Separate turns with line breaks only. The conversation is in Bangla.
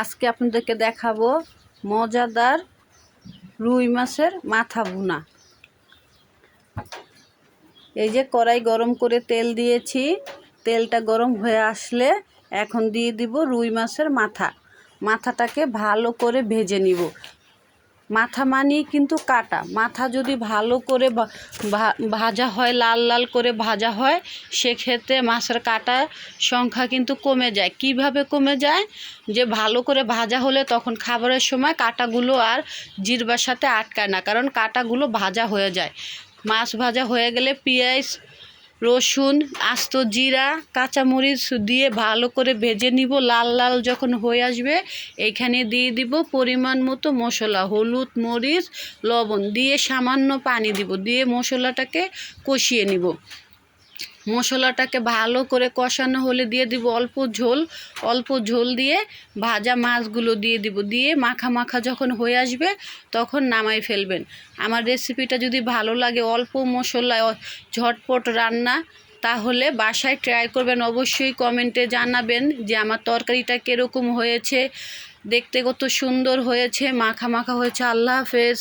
আজকে আপনাদেরকে দেখাবো মজাদার রুই মাছের মাথা ভুনা। এই যে কড়াই গরম করে তেল দিয়েছি, তেলটা গরম হয়ে আসলে এখন দিয়ে দিব রুই মাছের মাথা। মাথাটাকে ভালো করে ভেজে নিব। মাথা মানেই কিন্তু কাটা। মাথা যদি ভালো করে ভাজা হয়, লাল লাল করে ভাজা হয়, সেক্ষেত্রে মাছের কাটার সংখ্যা কিন্তু কমে যায়। কীভাবে কমে যায়? যে ভালো করে ভাজা হলে তখন খাবারের সময় কাটাগুলো আর জিরবার সাথে আটকায় না, কারণ কাটাগুলো ভাজা হয়ে যায়। মাছ ভাজা হয়ে গেলে পেঁয়াজ রসুন, আস্ত জিরা, কাঁচামরিচ দিয়ে ভালো করে ভেজে নিব। লাল লাল যখন হয়ে আসবে, এখানে দিয়ে দিব পরিমাণ মতো মশলা, হলুদ, মরিচ, লবণ। দিয়ে সামান্য পানি দিব। দিয়ে মশলাটাকে কষিয়ে নিব। মশলাটাকে ভালো করে কষানো হলে দিয়ে দিব অল্প ঝোল অল্প ঝোল দিয়ে ভাজা মাছগুলো দিয়ে দিব। দিয়ে মাখা মাখা যখন হয়ে আসবে তখন নামাই ফেলবেন। আমার রেসিপিটা যদি ভালো লাগে অল্প মশলায় ঝটপট রান্না, তাহলে বাসায় ট্রাই করবেন। অবশ্যই কমেন্টে জানাবেন যে আমার তরকারিটা কীরকম হয়েছে, দেখতে কত সুন্দর হয়েছে, মাখা মাখা হয়েছে। আল্লাহ হাফেজ।